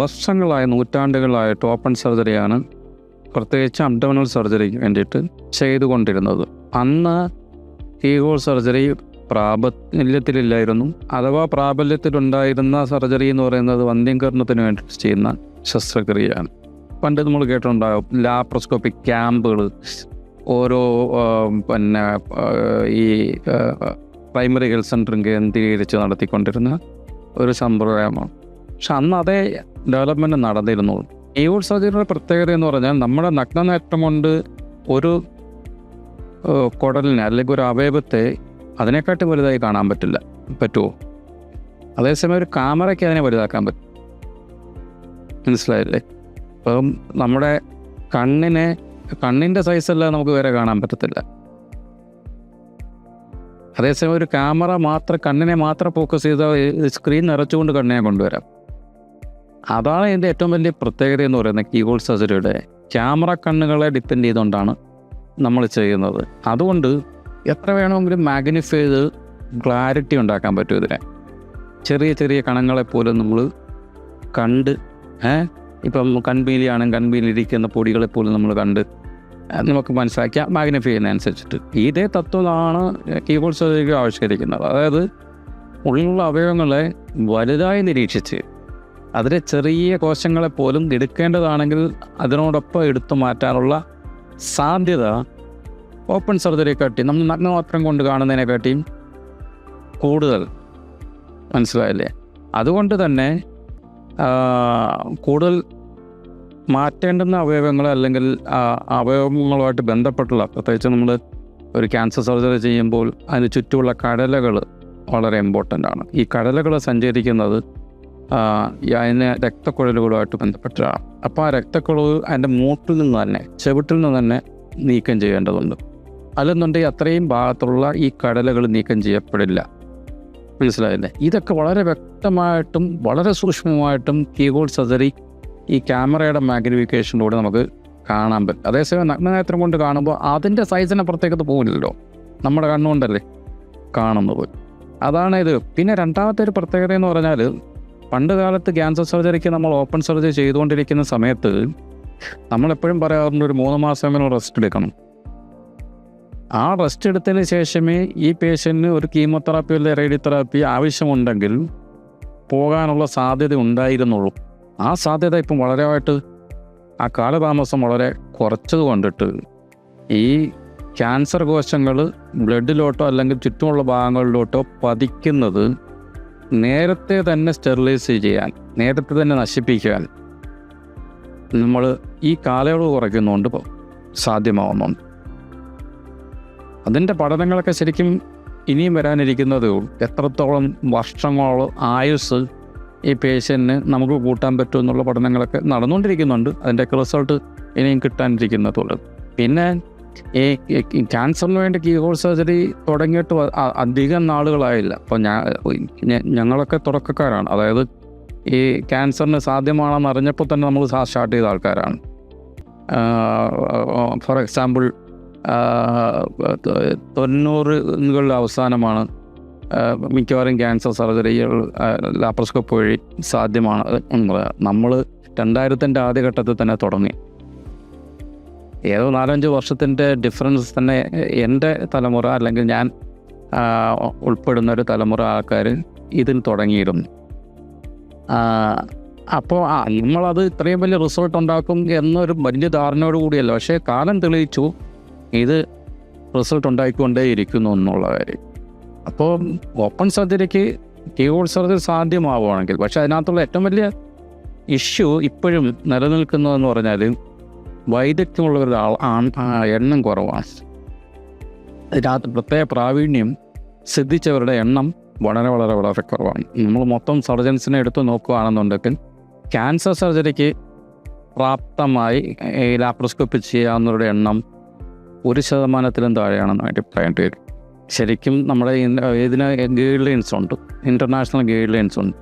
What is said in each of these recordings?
വർഷങ്ങളായ നൂറ്റാണ്ടുകളായ ടോപ്പൺ സർജറിയാണ് പ്രത്യേകിച്ച് അബ്ഡമിനൽ സർജറിക്ക് വേണ്ടിയിട്ട് ചെയ്തുകൊണ്ടിരുന്നത്. അന്ന് കീഹോൾ സർജറി പ്രാബല്യത്തിലില്ലായിരുന്നു. അഥവാ പ്രാബല്യത്തിലുണ്ടായിരുന്ന സർജറി എന്ന് പറയുന്നത് വന്ധ്യംകരണത്തിന് വേണ്ടി ചെയ്യുന്ന ശസ്ത്രക്രിയയാണ്. പണ്ട് നമ്മൾ കേട്ടിട്ടുണ്ടാകും ലാപ്രോസ്കോപ്പിക് ക്യാമ്പുകൾ ഓരോ പിന്നെ ഈ പ്രൈമറി ഹെൽത്ത് സെന്ററും കേന്ദ്രീകരിച്ച് നടത്തിക്കൊണ്ടിരുന്ന ഒരു സമ്പ്രദായമാണ്. പക്ഷെ അന്ന് അതേ ഡെവലപ്മെന്റ് നടന്നിരുന്നുള്ളൂ ഓൾ സർജറിയുടെ പ്രത്യേകത എന്ന് പറഞ്ഞാൽ നമ്മുടെ നഗ്നനേറ്റം കൊണ്ട് ഒരു കുടലിനെ അല്ലെങ്കിൽ ഒരു അവയവത്തെ അതിനെക്കാട്ടി വലുതായി കാണാൻ പറ്റില്ല പറ്റുമോ? അതേസമയം ഒരു ക്യാമറയ്ക്ക് അതിനെ വലുതാക്കാൻ പറ്റും. മനസ്സിലായില്ലേ? അപ്പം നമ്മുടെ കണ്ണിനെ കണ്ണിന്റെ സൈസല്ല നമുക്ക് വേറെ കാണാൻ പറ്റത്തില്ല. അതേസമയം ഒരു ക്യാമറ മാത്രം കണ്ണിനെ മാത്രം ഫോക്കസ് ചെയ്താൽ സ്ക്രീൻ നിറച്ചുകൊണ്ട് കണ്ണിനെ കൊണ്ടുവരാം. അതാണ് ഇതിന്റെ ഏറ്റവും വലിയ പ്രത്യേകത എന്ന് പറയുന്നത് കീബോൾ സർജറിയുടെ ക്യാമറ കണ്ണുകളെ ഡിപ്പെൻഡ് ചെയ്തുകൊണ്ടാണ് നമ്മൾ ചെയ്യുന്നത്. അതുകൊണ്ട് എത്ര വേണമെങ്കിലും മാഗ്നിഫൈ ചെയ്ത് ക്ലാരിറ്റി ഉണ്ടാക്കാൻ പറ്റും ഇതിനെ. ചെറിയ ചെറിയ കണങ്ങളെ പോലും നമ്മൾ കണ്ട് ഏഹ് ഇപ്പം കൺപീലിയാണെങ്കിൽ കൺപീലിരിക്കുന്ന പൊടികളെ പോലും നമ്മൾ കണ്ട് നമുക്ക് മനസ്സിലാക്കിയ മാഗ്നിഫൈ ചെയ്യുന്നതനുസരിച്ചിട്ട്. ഇതേ തത്വമാണ് കീബോർഡ് സർജറിക്ക് ആവിഷ്കരിക്കുന്നത്. അതായത് ഉള്ളിലുള്ള അവയവങ്ങളെ വലുതായി നിരീക്ഷിച്ച് അതിലെ ചെറിയ കോശങ്ങളെ പോലും എടുക്കേണ്ടതാണെങ്കിൽ അതിനോടൊപ്പം എടുത്തു മാറ്റാനുള്ള സാധ്യത ഓപ്പൺ സർജറിയെക്കാട്ടി നമ്മൾ നഗ്നമാത്രം കൊണ്ട് കാണുന്നതിനെക്കാട്ടിയും കൂടുതൽ. മനസ്സിലായില്ലേ? അതുകൊണ്ട് തന്നെ കൂടുതൽ മാറ്റേണ്ടുന്ന അവയവങ്ങൾ അല്ലെങ്കിൽ അവയവങ്ങളുമായിട്ട് ബന്ധപ്പെട്ടുള്ള പ്രത്യേകിച്ച് നമ്മൾ ഒരു ക്യാൻസർ സർജറി ചെയ്യുമ്പോൾ അതിന് ചുറ്റുമുള്ള കടലകൾ വളരെ ഇമ്പോർട്ടന്റ് ആണ്. ഈ കടലകൾ സഞ്ചരിക്കുന്നത് അതിന് രക്തക്കുഴലുകളുമായിട്ട് ബന്ധപ്പെട്ടതാണ് അപ്പോൾ ആ രക്തക്കുഴൽ അതിന്റെ മൂട്ടിൽ നിന്ന് തന്നെ ചെവിട്ടിൽ നിന്ന് തന്നെ നീക്കം ചെയ്യേണ്ടതുണ്ട്. അല്ലെന്നുണ്ടെങ്കിൽ അത്രയും ഭാഗത്തുള്ള ഈ കടലുകൾ നീക്കം ചെയ്യപ്പെടില്ല. മനസ്സിലായില്ലേ? ഇതൊക്കെ വളരെ വ്യക്തമായിട്ടും വളരെ സൂക്ഷ്മമായിട്ടും കീഗോൾ സർജറി ഈ ക്യാമറയുടെ മാഗ്നിഫിക്കേഷനിലൂടെ നമുക്ക് കാണാൻ പറ്റും. അതേസമയം നഗ്നനേത്രം കൊണ്ട് കാണുമ്പോൾ അതിന്റെ സൈസിനെ പ്രത്യേകത പോകില്ലല്ലോ. നമ്മുടെ കണ്ണുകൊണ്ടല്ലേ കാണുന്നത്. അതാണ് ഇത്. പിന്നെ രണ്ടാമത്തെ ഒരു പ്രത്യേകത എന്ന് പറഞ്ഞാൽ പണ്ട് കാലത്ത് ക്യാൻസർ സർജറിക്ക് നമ്മൾ ഓപ്പൺ സർജറി ചെയ്തുകൊണ്ടിരിക്കുന്ന സമയത്ത് നമ്മളെപ്പോഴും പറയാറുണ്ട് ഒരു മൂന്ന് മാസമെങ്കിലും റെസ്റ്റ് എടുക്കണം. ആ റെസ്റ്റ് എടുത്തതിന് ശേഷമേ ഈ പേഷ്യന്റിന് ഒരു കീമോതെറാപ്പി അല്ലെങ്കിൽ റേഡിയോതെറാപ്പി ആവശ്യമുണ്ടെങ്കിൽ പോകാനുള്ള സാധ്യത ഉണ്ടായിരുന്നുള്ളൂ. ആ സാധ്യത ഇപ്പം വളരെയായിട്ട് ആ കാലതാമസം വളരെ കുറച്ചത് കൊണ്ടിട്ട് ഈ ക്യാൻസർ കോശങ്ങൾ ബ്ലഡിലോട്ടോ അല്ലെങ്കിൽ ചുറ്റുമുള്ള ഭാഗങ്ങളിലോട്ടോ പതിക്കുന്നത് നേരത്തെ തന്നെ സ്റ്റെറിലൈസ് ചെയ്യാൻ നേരത്തെ തന്നെ നശിപ്പിക്കാൻ നമ്മൾ ഈ കാലയളവ് കുറയ്ക്കുന്നുണ്ട് ഇപ്പോൾ സാധ്യമാവുന്നുണ്ട്. അതിന്റെ പഠനങ്ങളൊക്കെ ശരിക്കും ഇനിയും വരാനിരിക്കുന്നതേ ഉള്ളൂ എത്രത്തോളം വർഷങ്ങളോളം ആയുസ് ഈ പേഷ്യന്റിന് നമുക്ക് കൂട്ടാൻ പറ്റും എന്നുള്ള പഠനങ്ങളൊക്കെ നടന്നുകൊണ്ടിരിക്കുന്നുണ്ട്. അതിന്റെയൊക്കെ റിസൾട്ട് ഇനിയും കിട്ടാനിരിക്കുന്നതുള്ളൂ പിന്നെ ഈ ക്യാൻസറിന് വേണ്ടി കീഹോൾ സർജറി തുടങ്ങിയിട്ട് അധികം നാളുകളായില്ല. അപ്പോൾ ഞാൻ ഞങ്ങളൊക്കെ തുടക്കക്കാരാണ്. അതായത് ഈ ക്യാൻസറിന് സാധ്യമാണെന്ന് അറിഞ്ഞപ്പോൾ തന്നെ നമ്മൾ സ്റ്റാർട്ട് ചെയ്ത ആൾക്കാരാണ്. ഫോർ എക്സാമ്പിൾ തൊണ്ണൂറുകളുടെ അവസാനമാണ് മിക്കവാറും ക്യാൻസർ സർജറികൾ ലാപ്രോസ്കോപ്പ് വഴി സാധ്യമാണ്. നമ്മൾ രണ്ടായിരത്തിന്റെ ആദ്യഘട്ടത്തിൽ തന്നെ തുടങ്ങി. ഏതോ നാലഞ്ച് വർഷത്തിന്റെ ഡിഫറൻസ് തന്നെ എന്റെ തലമുറ അല്ലെങ്കിൽ ഞാൻ ഉൾപ്പെടുന്ന ഒരു തലമുറ ആൾക്കാർ ഇതിൽ തുടങ്ങിയിരുന്നു അപ്പോൾ ആ നമ്മളത് ഇത്രയും വലിയ റിസൾട്ട് ഉണ്ടാക്കും എന്നൊരു വലിയ ധാരണയോട് കൂടിയല്ല. പക്ഷേ കാലം തെളിയിച്ചു ഇത് റിസൾട്ട് ഉണ്ടായിക്കൊണ്ടേ ഇരിക്കുന്നു എന്നുള്ള കാര്യം. അപ്പോൾ ഓപ്പൺ സർജറിക്ക് കീബോർഡ് സർജറി സാധ്യമാവുകയാണെങ്കിൽ പക്ഷേ അതിനകത്തുള്ള ഏറ്റവും വലിയ ഇഷ്യൂ ഇപ്പോഴും നിലനിൽക്കുന്നതെന്ന് പറഞ്ഞാൽ വൈദഗ്ധ്യമുള്ളവരുടെ എണ്ണം കുറവാണ്. രാത്രി പ്രത്യേക പ്രാവീണ്യം സിദ്ധിച്ചവരുടെ എണ്ണം വളരെ വളരെ വളരെ കുറവാണ്. നമ്മൾ മൊത്തം സർജൻസിനെ എടുത്ത് നോക്കുകയാണെന്നുണ്ടെങ്കിൽ ക്യാൻസർ സർജറിക്ക് പ്രാപ്തമായി ലാപ്രോസ്കോപ്പി ചെയ്യാവുന്നവരുടെ എണ്ണം ഒരു ശതമാനത്തിലും താഴെയാണെന്ന് വേണ്ടി പറയേണ്ടി വരും. ശരിക്കും നമ്മുടെ ഇതിന് ഗൈഡ് ലൈൻസ് ഉണ്ട്. ഇന്റർനാഷണൽ ഗൈഡ് ലൈൻസ് ഉണ്ട്.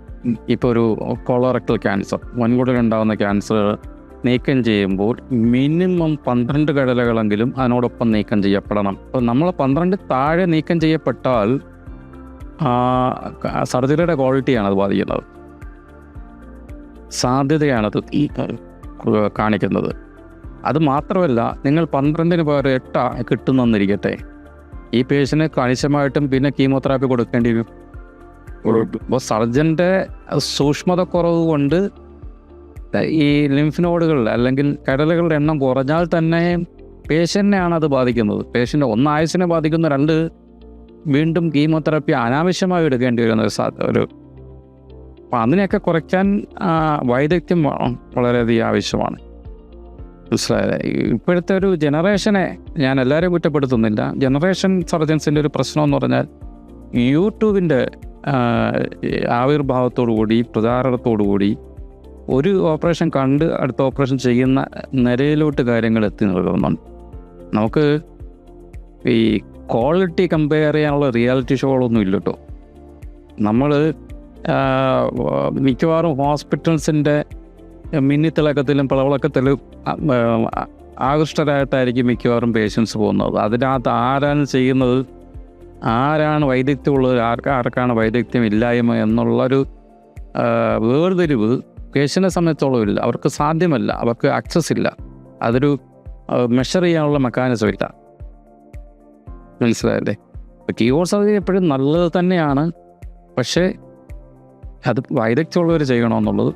ഇപ്പോൾ ഒരു കൊളറക്ടൽ ക്യാൻസർ വൻകുടലുണ്ടാകുന്ന ക്യാൻസർ നീക്കം ചെയ്യുമ്പോൾ മിനിമം പന്ത്രണ്ട് കടലകളെങ്കിലും അതിനോടൊപ്പം നീക്കം ചെയ്യപ്പെടണം. അപ്പോൾ നമ്മൾ പന്ത്രണ്ട് താഴെ നീക്കം ചെയ്യപ്പെട്ടാൽ സർജറിയുടെ ക്വാളിറ്റിയാണ് അത് ബാധിക്കുന്നത്. സാധ്യതയാണത് ഈ കാണിക്കുന്നത്. അത് മാത്രമല്ല നിങ്ങൾ പന്ത്രണ്ടിന് പകരം എട്ട കിട്ടുന്നെന്നിരിക്കട്ടെ. ഈ പേഷ്യന് കണിശമായിട്ടും പിന്നെ കീമോതെറാപ്പി കൊടുക്കേണ്ടി വരും. അപ്പോൾ സർജന്റെ സൂക്ഷ്മത കുറവ് കൊണ്ട് ഈ ലിംഫ് നോഡുകൾ അല്ലെങ്കിൽ കടലുകളുടെ എണ്ണം കുറഞ്ഞാൽ തന്നെ പേഷ്യന്റിനെയാണ് അത് ബാധിക്കുന്നത്. പേഷ്യന്റ് ഒന്ന് ആയുസിനെ ബാധിക്കുന്ന രണ്ട് വീണ്ടും കീമോതെറാപ്പി അനാവശ്യമായി എടുക്കേണ്ടി വരുന്ന ഒരു ഒരു അപ്പം അതിനെയൊക്കെ കുറയ്ക്കാൻ വൈദഗ്ധ്യം വളരെയധികം ആവശ്യമാണ്. മനസ്സിലായത് ഇപ്പോഴത്തെ ഒരു ജനറേഷനെ ഞാൻ എല്ലാവരെയും കുറ്റപ്പെടുത്തുന്നില്ല. ജനറേഷൻ സർജൻസിന്റെ ഒരു പ്രശ്നം എന്ന് പറഞ്ഞാൽ യൂട്യൂബിന്റെ ആവിർഭാവത്തോടു കൂടി പ്രചാരണത്തോടു കൂടി ഒരു ഓപ്പറേഷൻ കണ്ട് അടുത്ത ഓപ്പറേഷൻ ചെയ്യുന്ന നിലയിലോട്ട് കാര്യങ്ങൾ എത്തി നിൽക്കുന്നുണ്ട്. നമുക്ക് ഈ ക്വാളിറ്റി കമ്പയർ ചെയ്യാനുള്ള റിയാലിറ്റി ഷോകളൊന്നും ഇല്ല കേട്ടോ നമ്മൾ മിക്കവാറും ഹോസ്പിറ്റൽസിന്റെ മിന്നിത്തിളക്കത്തിലും പിളവിളക്കത്തിലും ആകൃഷ്ടരായിട്ടായിരിക്കും മിക്കവാറും പേഷ്യൻസ് പോകുന്നത്. അതിനകത്ത് ആരാണ് ചെയ്യുന്നത്? ആരാണ് വൈദഗ്ധ്യമുള്ളത്? ആർക്ക് ആർക്കാണ് വൈദഗ്ധ്യം ഇല്ലായ്മ എന്നുള്ളൊരു വേർതിരിവ് പേഷ്യനെ സംബന്ധിച്ചോളം ഇല്ല. അവർക്ക് സാധ്യമല്ല. അവർക്ക് ആക്സസ് ഇല്ല. അതൊരു മെഷർ ചെയ്യാനുള്ള മെക്കാനിസം ഇല്ല. മനസ്സിലായല്ലേ? കീബോർഡ് സർജറി എപ്പോഴും നല്ലത് തന്നെയാണ്. പക്ഷേ അത് വൈദഗ്ധ്യമുള്ളവർ ചെയ്യണമെന്നുള്ളത്